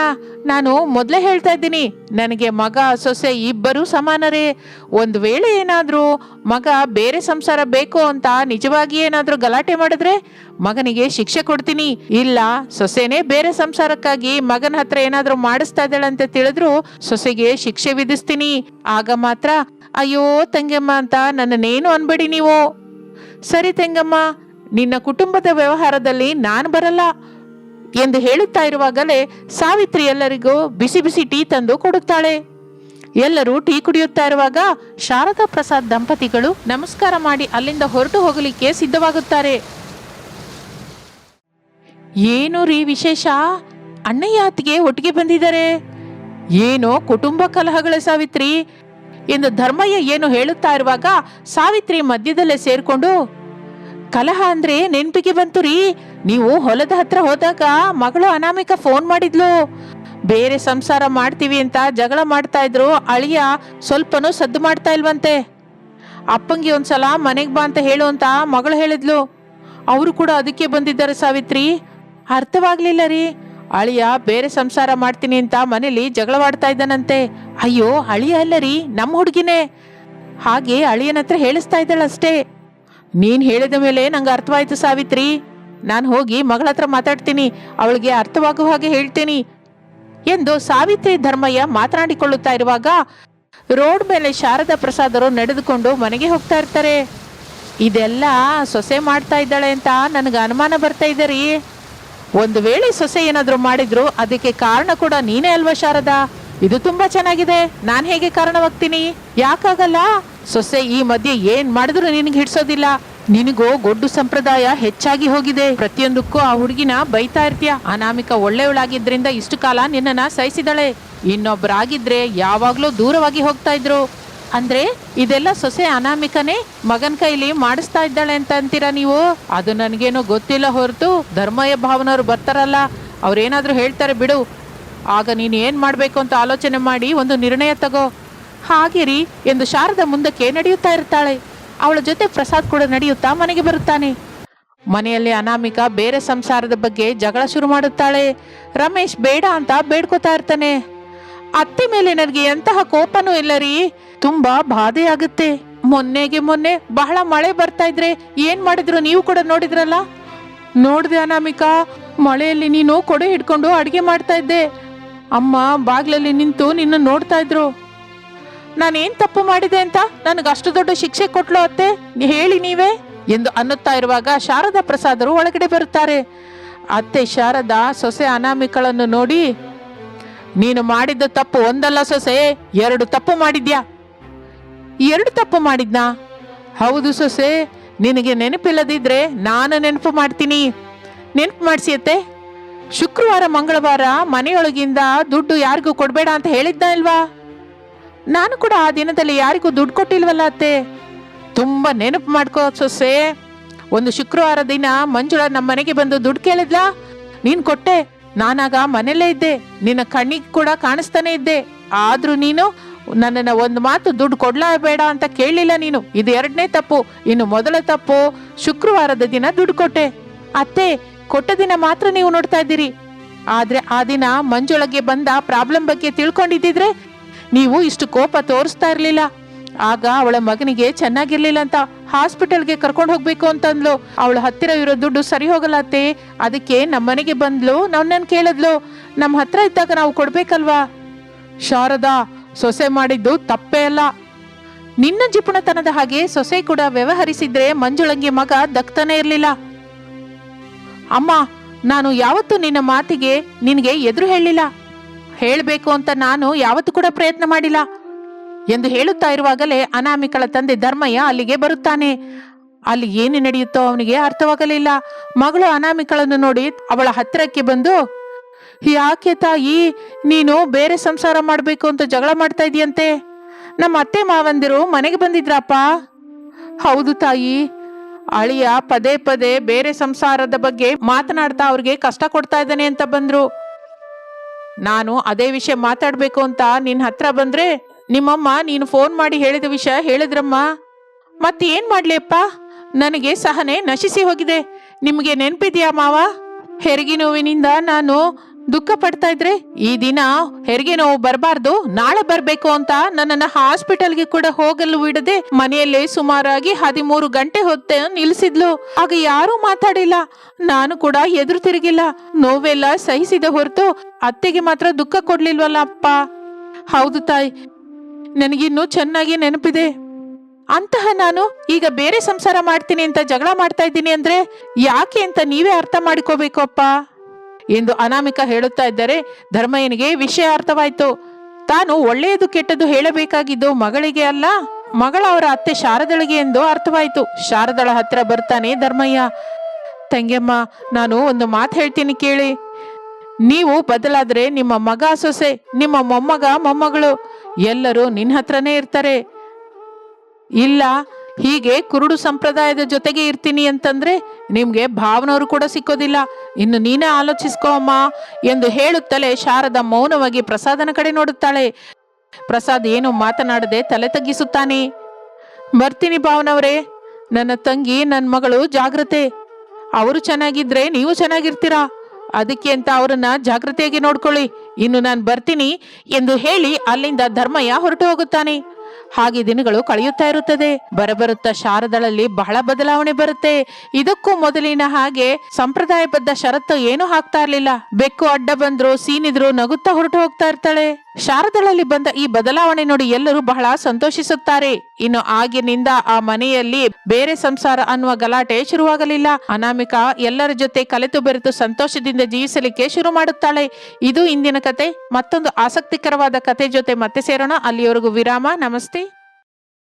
ನಾನು ಮೊದಲೇ ಹೇಳ್ತಾ ಇದ್ದೀನಿ, ನನಗೆ ಮಗ, ಸೊಸೆ ಇಬ್ಬರೂ ಸಮಾನರೇ. ಒಂದು ವೇಳೆ ಏನಾದರೂ ಮಗ ಬೇರೆ ಸಂಸಾರ ಬೇಕು ಅಂತ ನಿಜವಾಗಿ ಏನಾದರೂ ಗಲಾಟೆ ಮಾಡಿದ್ರೆ ಮಗನಿಗೆ ಶಿಕ್ಷೆ ಕೊಡ್ತೀನಿ. ಇಲ್ಲ, ಸೊಸೆನೇ ಬೇರೆ ಸಂಸಾರಕ್ಕಾಗಿ ಮಗನ ಹತ್ರ ಏನಾದರೂ ಮಾಡಿಸ್ತಾ ಇದ್ದಾಳೆ ಅಂತ ತಿಳಿದ್ರು ಸೊಸೆಗೆ ಶಿಕ್ಷೆ ವಿಧಿಸ್ತೀನಿ. ಆಗ ಮಾತ್ರ, ಅಯ್ಯೋ ತಂಗಮ್ಮ ಅಂತ ನನ್ನನ್ನೇನು ಅನ್ಬೇಡಿ ನೀವು? ಸರಿ ತೆಂಗಮ್ಮ, ನಿನ್ನ ಕುಟುಂಬದ ವ್ಯವಹಾರದಲ್ಲಿ ನಾನು ಬರಲ್ಲ ಎಂದು ಹೇಳುತ್ತಾ ಇರುವಾಗಲೇ ಸಾವಿತ್ರಿ ಎಲ್ಲರಿಗೂ ಬಿಸಿ ಬಿಸಿ ಟೀ ತಂದು ಕೊಡುತ್ತಾಳೆ. ಎಲ್ಲರೂ ಟೀ ಕುಡಿಯುತ್ತಾ ಇರುವಾಗ ಶಾರದಾ ಪ್ರಸಾದ್ ದಂಪತಿಗಳು ನಮಸ್ಕಾರ ಮಾಡಿ ಅಲ್ಲಿಂದ ಹೊರಟು ಹೋಗಲಿಕ್ಕೆ ಸಿದ್ಧವಾಗುತ್ತಾರೆ. ಏನು ರೀ ವಿಶೇಷ? ಅಣ್ಣಯ್ಯ ಅತ್ತಿಗೆ ಒಟ್ಟಿಗೆ ಬಂದಿದ್ದಾರೆ. ಏನೋ ಕುಟುಂಬ ಕಲಹಗಳ ಸಾವಿತ್ರಿ. ಎಂದು ಧರ್ಮಯ್ಯ ಏನು ಹೇಳುತ್ತಾ ಇರುವಾಗ ಸಾವಿತ್ರಿ ಮಧ್ಯದಲ್ಲೇ ಸೇರ್ಕೊಂಡು, ಕಲಹ ಅಂದ್ರೆ ನೆನ್ಪಿಗೆ ಬಂತು ರೀ. ನೀವು ಹೊಲದ ಹತ್ರ ಹೋದಾಗ ಮಗಳು ಅನಾಮಿಕ ಫೋನ್ ಮಾಡಿದ್ಲು. ಬೇರೆ ಸಂಸಾರ ಮಾಡ್ತೀವಿ ಅಂತ ಜಗಳ ಮಾಡ್ತಾ ಇದ್ರು. ಅಳಿಯ ಸ್ವಲ್ಪನೂ ಸದ್ದು ಮಾಡ್ತಾ ಇಲ್ವಂತೆ. ಅಪ್ಪಂಗೆ ಒಂದ್ಸಲ ಮನೆಗೆ ಬಾ ಅಂತ ಹೇಳು ಅಂತ ಮಗಳು ಹೇಳಿದ್ಲು. ಅವರು ಕೂಡ ಅದಕ್ಕೆ ಬಂದಿದ್ದಾರೆ ಸಾವಿತ್ರಿ. ಅರ್ಥವಾಗ್ಲಿಲ್ಲ ರೀ. ಅಳಿಯ ಬೇರೆ ಸಂಸಾರ ಮಾಡ್ತೀನಿ ಅಂತ ಮನೇಲಿ ಜಗಳವಾಡ್ತಾ ಇದ್ದಾನಂತೆ. ಅಯ್ಯೋ, ಅಳಿಯ ಅಲ್ಲ ರೀ ನಮ್ಮ ಹುಡುಗಿನೇ. ಹಾಗೆ ಅಳಿಯನ ಹತ್ರ ಹೇಳಿಸ್ತಾ ಇದ್ದಾಳಷ್ಟೇ. ನೀನ್ ಹೇಳಿದ ಮೇಲೆ ನಂಗೆ ಅರ್ಥವಾಯ್ತು ಸಾವಿತ್ರಿ. ನಾನು ಹೋಗಿ ಮಗಳ ಹತ್ರ ಮಾತಾಡ್ತೀನಿ, ಅವಳಿಗೆ ಅರ್ಥವಾಗುವ ಹಾಗೆ ಹೇಳ್ತೀನಿ ಎಂದು ಸಾವಿತ್ರಿ ಧರ್ಮಯ್ಯ ಮಾತನಾಡಿಕೊಳ್ಳುತ್ತಾ ಇರುವಾಗ ರೋಡ್ ಮೇಲೆ ಶಾರದಾ ಪ್ರಸಾದರು ನಡೆದುಕೊಂಡು ಮನೆಗೆ ಹೋಗ್ತಾ ಇರ್ತಾರೆ. ಇದೆಲ್ಲ ಸೊಸೆ ಮಾಡ್ತಾ ಇದ್ದಾಳೆ ಅಂತ ನನಗೆ ಅನುಮಾನ ಬರ್ತಾ ಇದೆ ಒಂದು ವೇಳೆ ಸೊಸೆ ಏನಾದರೂ ಮಾಡಿದ್ರು, ಅದಕ್ಕೆ ಕಾರಣ ಕೂಡ ನೀನೇ ಅಲ್ವಾ ಶಾರದಾ? ಇದು ತುಂಬಾ ಚೆನ್ನಾಗಿದೆ. ನಾನು ಹೇಗೆ ಕಾರಣವಾಗ್ತೀನಿ? ಯಾಕಾಗಲ್ಲ? ಸೊಸೆ ಈ ಮಧ್ಯೆ ಏನ್ ಮಾಡಿದ್ರು ನಿನಗೆ ಹಿಡ್ಸೋದಿಲ್ಲ. ನಿನಗೂ ಗೊಡ್ಡು ಸಂಪ್ರದಾಯ ಹೆಚ್ಚಾಗಿ ಹೋಗಿದೆ. ಪ್ರತಿಯೊಂದಕ್ಕೂ ಆ ಹುಡುಗಿನ ಬೈತಾ ಇರ್ತೀಯ. ಅನಾಮಿಕ ಒಳ್ಳೆಯವಳಾಗಿದ್ರಿಂದ ಇಷ್ಟು ಕಾಲ ನಿನ್ನನ್ನ ಸಹಿಸಿದಳೆ. ಇನ್ನೊಬ್ಬರಾಗಿದ್ರೆ ಯಾವಾಗ್ಲೂ ದೂರವಾಗಿ ಹೋಗ್ತಾ ಇದ್ರು. ಅಂದ್ರೆ ಇದೆಲ್ಲ ಸೊಸೆ ಅನಾಮಿಕನೇ ಮಗನ ಕೈಲಿ ಮಾಡಿಸ್ತಾ ಇದ್ದಾಳೆ ಅಂತ ಅಂತೀರಾ ನೀವು? ಅದು ನನಗೇನು ಗೊತ್ತಿಲ್ಲ ಹೊರತು. ಧರ್ಮಯ ಭಾವನವ್ರು ಬರ್ತಾರಲ್ಲ, ಅವ್ರೇನಾದರೂ ಹೇಳ್ತಾರೆ ಬಿಡು. ಆಗ ನೀನು ಏನು ಮಾಡಬೇಕು ಅಂತ ಆಲೋಚನೆ ಮಾಡಿ ಒಂದು ನಿರ್ಣಯ ತಗೋ. ಹಾಗಿರಿ ಎಂದು ಶಾರದ ಮುಂದಕ್ಕೆ ನಡೆಯುತ್ತಾ ಇರ್ತಾಳೆ. ಅವಳ ಜೊತೆ ಪ್ರಸಾದ್ ಕೂಡ ನಡೆಯುತ್ತಾ ಮನೆಗೆ ಬರುತ್ತಾನೆ. ಮನೆಯಲ್ಲಿ ಅನಾಮಿಕ ಬೇರೆ ಸಂಸಾರದ ಬಗ್ಗೆ ಜಗಳ ಶುರು ಮಾಡುತ್ತಾಳೆ. ರಮೇಶ್ ಬೇಡ ಅಂತ ಬೇಡ್ಕೋತಾ ಇರ್ತಾನೆ. ಅತ್ತೆ ಮೇಲೆ ನನಗೆ ಎಂತಹ ಕೋಪನೂ ಇಲ್ಲ ರೀ ತುಂಬಾ ಬಾಧೆಯಾಗುತ್ತೆ. ಮೊನ್ನೆಗೆ ಮೊನ್ನೆ ಬಹಳ ಮಳೆ ಬರ್ತಾ ಇದ್ರೆ ಏನ್ ಮಾಡಿದ್ರು ನೀವು ಕೂಡ ನೋಡಿದ್ರಲ್ಲ? ನೋಡಿದೆ ಅನಾಮಿಕಾ, ಮಳೆಯಲ್ಲಿ ನೀನು ಕೊಡೆ ಹಿಡ್ಕೊಂಡು ಅಡಿಗೆ ಮಾಡ್ತಾ ಇದ್ದೆ. ಅಮ್ಮ ಬಾಗ್ಲಲ್ಲಿ ನಿಂತು ನಿನ್ನ ನೋಡ್ತಾ ಇದ್ರು. ನಾನೇನ್ ತಪ್ಪು ಮಾಡಿದೆ ಅಂತ? ನನಗೆ ಅಷ್ಟು ದೊಡ್ಡ ಶಿಕ್ಷೆ ಕೊಟ್ಲು ಅತ್ತೆ. ಹೇಳಿ ನೀವೇ. ಎಂದು ಅನ್ನುತ್ತಾ ಇರುವಾಗ ಶಾರದಾ ಪ್ರಸಾದರು ಒಳಗಡೆ ಬರುತ್ತಾರೆ. ಅತ್ತೆ ಶಾರದಾ ಸೊಸೆ ಅನಾಮಿಕಳನ್ನು ನೋಡಿ ನೀನು ಮಾಡಿದ್ದ ತಪ್ಪು ಒಂದಲ್ಲ ಸೊಸೆ, ಎರಡು ತಪ್ಪು ಮಾಡಿದ್ಯಾ? ಎರಡು ತಪ್ಪು ಮಾಡಿದ್ನಾ? ಹೌದು ಸೊಸೆ, ನಿನಗೆ ನೆನಪಿಲ್ಲದಿದ್ರೆ ನಾನು ನೆನಪು ಮಾಡ್ತೀನಿ. ನೆನಪು ಮಾಡಿಸಿಯತ್ತೆ? ಶುಕ್ರವಾರ, ಮಂಗಳವಾರ ಮನೆಯೊಳಗಿಂದ ದುಡ್ಡು ಯಾರಿಗೂ ಕೊಡಬೇಡ ಅಂತ ಹೇಳಿದ್ದ ಇಲ್ವಾ? ನಾನು ಕೂಡ ಆ ದಿನದಲ್ಲಿ ಯಾರಿಗೂ ದುಡ್ಡು ಕೊಟ್ಟಿಲ್ವಲ್ಲ ಅತ್ತೆ. ತುಂಬ ನೆನಪು ಮಾಡ್ಕೋ ಸೊಸೆ. ಒಂದು ಶುಕ್ರವಾರ ದಿನ ಮಂಜುಳ ನಮ್ಮ ಮನೆಗೆ ಬಂದು ದುಡ್ಡು ಕೇಳಿದ್ಲಾ? ನೀನ್ ಕೊಟ್ಟೆ. ನಾನಾಗ ಮನೆಯಲ್ಲೇ ಇದ್ದೆ. ನಿನ್ನ ಕಣ್ಣಿಗೆ ಕೂಡ ಕಾಣಿಸ್ತಾನೆ ಇದ್ದೆ. ಆದ್ರೂ ನೀನು ನನ್ನನ್ನ ಒಂದು ಮಾತು ದುಡ್ಡು ಕೊಡ್ಲಾ ಬೇಡ ಅಂತ ಕೇಳಲಿಲ್ಲ ನೀನು. ಇದು ಎರಡನೇ ತಪ್ಪು. ಇನ್ನು ಮೊದಲ ತಪ್ಪು, ಶುಕ್ರವಾರದ ದಿನ ದುಡ್ಡು ಕೊಟ್ಟೆ. ಅತ್ತೆ, ಕೊಟ್ಟ ದಿನ ಮಾತ್ರ ನೀವು ನೋಡ್ತಾ ಇದ್ದೀರಿ. ಆದ್ರೆ ಆ ದಿನ ಮಂಜೊಳಗೆ ಬಂದ ಪ್ರಾಬ್ಲಮ್ ಬಗ್ಗೆ ತಿಳ್ಕೊಂಡಿದ್ದಿದ್ರೆ ನೀವು ಇಷ್ಟು ಕೋಪ ತೋರಿಸ್ತಾ ಇರ್ಲಿಲ್ಲ. ಆಗ ಅವಳ ಮಗನಿಗೆ ಚೆನ್ನಾಗಿರ್ಲಿಲ್ಲ ಅಂತ ಹಾಸ್ಪಿಟಲ್ಗೆ ಕರ್ಕೊಂಡು ಹೋಗ್ಬೇಕು ಅಂತಂದ್ಲು. ಅವಳ ಹತ್ತಿರ ಇರೋ ದುಡ್ಡು ಸರಿ ಹೋಗಲ್ಲ ಅತ್ತೆ. ಅದಕ್ಕೆ ನಮ್ಮನೆಗೆ ಬಂದ್ಲು ನನ್ನನ್ನು ಕೇಳಿದ್ಲು ನಮ್ಮ ಹತ್ರ ಇದ್ದಾಗ ನಾವು ಕೊಡ್ಬೇಕಲ್ವಾ? ಶಾರದಾ, ಸೊಸೆ ಮಾಡಿದ್ದು ತಪ್ಪೇ ಅಲ್ಲ. ನಿನ್ನ ಜಿಪುಣತನದ ಹಾಗೆ ಸೊಸೆ ಕೂಡ ವ್ಯವಹರಿಸಿದ್ರೆ ಮಂಜುಳಂಗಿ ಮಗ ದಕ್ತನೇ ಇರ್ಲಿಲ್ಲ. ಅಮ್ಮ, ನಾನು ಯಾವತ್ತೂ ನಿನ್ನ ಮಾತಿಗೆ ನಿನಗೆ ಎದುರು ಹೇಳಿಲ್ಲ ಹೇಳಬೇಕು ಅಂತ ನಾನು ಯಾವತ್ತೂ ಕೂಡ ಪ್ರಯತ್ನ ಮಾಡಿಲ್ಲ. ಎಂದು ಹೇಳುತ್ತಾ ಇರುವಾಗಲೇ ಅನಾಮಿಕಳ ತಂದೆ ಧರ್ಮಯ್ಯ ಅಲ್ಲಿಗೆ ಬರುತ್ತಾನೆ. ಅಲ್ಲಿ ಏನು ನಡೆಯುತ್ತೋ ಅವನಿಗೆ ಅರ್ಥವಾಗಲಿಲ್ಲ. ಮಗಳು ಅನಾಮಿಕಳನ್ನು ನೋಡಿ ಅವಳ ಹತ್ತಿರಕ್ಕೆ ಬಂದು ಯಾಕೆ ತಾಯಿ, ನೀನು ಬೇರೆ ಸಂಸಾರ ಮಾಡಬೇಕು ಅಂತ ಜಗಳ ಮಾಡ್ತಾ ಇದೆಯಂತೆ? ನಮ್ಮ ಅತ್ತೆ ಮಾವಂದಿರು ಮನೆಗೆ ಬಂದಿದ್ರಪ್ಪ? ಹೌದು ತಾಯಿ. ಅಳಿಯ ಪದೇ ಪದೇ ಬೇರೆ ಸಂಸಾರದ ಬಗ್ಗೆ ಮಾತನಾಡ್ತಾ ಅವ್ರಿಗೆ ಕಷ್ಟ ಕೊಡ್ತಾ ಇದ್ದಾನೆ ಅಂತ ಬಂದ್ರು. ನಾನು ಅದೇ ವಿಷಯ ಮಾತಾಡಬೇಕು ಅಂತ ನಿನ್ನ ಹತ್ರ ಬಂದ್ರೆ ನಿಮ್ಮಮ್ಮ, ನೀನು ಫೋನ್ ಮಾಡಿ ಹೇಳಿದ ವಿಷಯ ಹೇಳಿದ್ರಮ್ಮ. ಮತ್ತೆ ಏನ್ ಮಾಡ್ಲಿ ಅಪ್ಪ? ನನಗೆ ಸಹನೆ ನಶಿಸಿ ಹೋಗಿದೆ. ನಿಮಗೆ ನೆನಪಿದೆಯಾ ಮಾವ? ಹೆರಿಗೆ ನೋವಿನಿಂದ ನಾನು ದುಃಖ ಪಡ್ತಾ ಇದ್ರೆ ಈ ದಿನ ಹೆರಿಗೆ ನೋವು ಬರಬಾರ್ದು, ನಾಳೆ ಬರಬೇಕು ಅಂತ ನನ್ನನ್ನ ಹಾಸ್ಪಿಟಲ್ಗೆ ಕೂಡ ಹೋಗಲು ಬಿಡದೆ ಮನೆಯಲ್ಲೇ ಸುಮಾರಾಗಿ ಹದಿಮೂರು ಗಂಟೆ ಹೊತ್ತೆ ನಿಲ್ಲಿಸಿದ್ಲು ಆಗ ಯಾರೂ ಮಾತಾಡಿಲ್ಲ. ನಾನು ಕೂಡ ಎದುರು ತಿರುಗಿಲ್ಲ. ನೋವೆಲ್ಲ ಸಹಿಸಿದ ಹೊರತು ಅತ್ತೆಗೆ ಮಾತ್ರ ದುಃಖ ಕೊಡ್ಲಿಲ್ವಲ್ಲ ಅಪ್ಪ? ಹೌದು ತಾಯಿ ನನಗಿನ್ನೂ ಚೆನ್ನಾಗಿ ನೆನಪಿದೆ. ಅಂತಹ ನಾನು ಈಗ ಬೇರೆ ಸಂಸಾರ ಮಾಡ್ತೀನಿ ಅಂತ ಜಗಳ ಮಾಡ್ತಾ ಇದ್ದೀನಿ ಅಂದ್ರೆ ಯಾಕೆ ಅಂತ ನೀವೇ ಅರ್ಥ ಮಾಡಿಕೋಬೇಕಪ್ಪ ಎಂದು ಅನಾಮಿಕ ಹೇಳುತ್ತಾ ಇದ್ದರೆ ಧರ್ಮಯ್ಯನಿಗೆ ವಿಷಯ ಅರ್ಥವಾಯ್ತು. ತಾನು ಒಳ್ಳೆಯದು ಕೆಟ್ಟದ್ದು ಹೇಳಬೇಕಾಗಿದ್ದು ಮಗಳಿಗೆ ಅಲ್ಲ, ಮಗಳ ಅವರ ಅತ್ತೆ ಶಾರದಳಿಗೆ ಎಂದು ಅರ್ಥವಾಯ್ತು. ಶಾರದಳ ಹತ್ರ ಬರ್ತಾನೆ ಧರ್ಮಯ್ಯ. ತಂಗಿಯಮ್ಮ, ನಾನು ಒಂದು ಮಾತು ಹೇಳ್ತೀನಿ ಕೇಳಿ. ನೀವು ಬದಲಾದ್ರೆ ನಿಮ್ಮ ಮಗ ಸೊಸೆ, ನಿಮ್ಮ ಮೊಮ್ಮಗ ಮೊಮ್ಮಗಳು. ಎಲ್ಲರೂ ನಿನ್ನ ಹತ್ರನೇ ಇರ್ತಾರೆ. ಇಲ್ಲ, ಹೀಗೆ ಕುರುಡು ಸಂಪ್ರದಾಯದ ಜೊತೆಗೆ ಇರ್ತೀನಿ ಅಂತಂದ್ರೆ ನಿಮ್ಗೆ ಭಾವನವರು ಕೂಡ ಸಿಕ್ಕೋದಿಲ್ಲ. ಇನ್ನು ನೀನೇ ಆಲೋಚಿಸ್ಕೋ ಅಮ್ಮ ಎಂದು ಹೇಳುತ್ತಲೇ ಶಾರದ ಮೌನವಾಗಿ ಪ್ರಸಾದನ ಕಡೆ ನೋಡುತ್ತಾಳೆ. ಪ್ರಸಾದ್ ಏನು ಮಾತನಾಡದೆ ತಲೆ ತಗ್ಗಿಸುತ್ತಾನೆ. ಬರ್ತೀನಿ ಭಾವನವರೇ, ನನ್ನ ತಂಗಿ ನನ್ನ ಮಗಳು ಜಾಗ್ರತೆ. ಅವರು ಚೆನ್ನಾಗಿದ್ರೆ ನೀವು ಚೆನ್ನಾಗಿರ್ತೀರಾ. ಅದಕ್ಕೆ ಅಂತ ಅವರನ್ನ ಜಾಗ್ರತೆಯಾಗಿ ನೋಡ್ಕೊಳ್ಳಿ. ಇನ್ನು ನಾನು ಬರ್ತೀನಿ ಎಂದು ಹೇಳಿ ಅಲ್ಲಿಂದ ಧರ್ಮಯ್ಯ ಹೊರಟು ಹೋಗುತ್ತಾನೆ. ಹಾಗೆ ದಿನಗಳು ಕಳೆಯುತ್ತಾ ಇರುತ್ತದೆ. ಬರಬರುತ್ತಾ ಶಾರದಳಲ್ಲಿ ಬಹಳ ಬದಲಾವಣೆ ಬರುತ್ತೆ. ಇದಕ್ಕೂ ಮೊದಲಿನ ಹಾಗೆ ಸಂಪ್ರದಾಯಬದ್ಧ ಷರತ್ತು ಏನು ಹಾಕ್ತಾ ಇರ್ಲಿಲ್ಲ. ಬೆಕ್ಕು ಅಡ್ಡ ಬಂದ್ರು, ಸೀನಿದ್ರು ನಗುತ್ತಾ ಹೊರಟು ಹೋಗ್ತಾ ಇರ್ತಾಳೆ. ಶಾರದಳಲ್ಲಿ ಬಂದ ಈ ಬದಲಾವಣೆ ನೋಡಿ ಎಲ್ಲರೂ ಬಹಳ ಸಂತೋಷಿಸುತ್ತಾರೆ. ಇನ್ನು ಆಗಿನಿಂದ ಆ ಮನೆಯಲ್ಲಿ ಬೇರೆ ಸಂಸಾರ ಅನ್ನುವ ಗಲಾಟೆ ಶುರುವಾಗಲಿಲ್ಲ. ಅನಾಮಿಕಾ ಎಲ್ಲರ ಜೊತೆ ಕಲೆತು ಬೆರೆತು ಸಂತೋಷದಿಂದ ಜೀವಿಸಲಿಕ್ಕೆ ಶುರು ಮಾಡುತ್ತಾಳೆ. ಇದು ಇಂದಿನ ಕತೆ. ಮತ್ತೊಂದು ಆಸಕ್ತಿಕರವಾದ ಕತೆ ಜೊತೆ ಮತ್ತೆ ಸೇರೋಣ. ಅಲ್ಲಿಯವರೆಗೂ ವಿರಾಮ. ನಮಸ್ತೆ.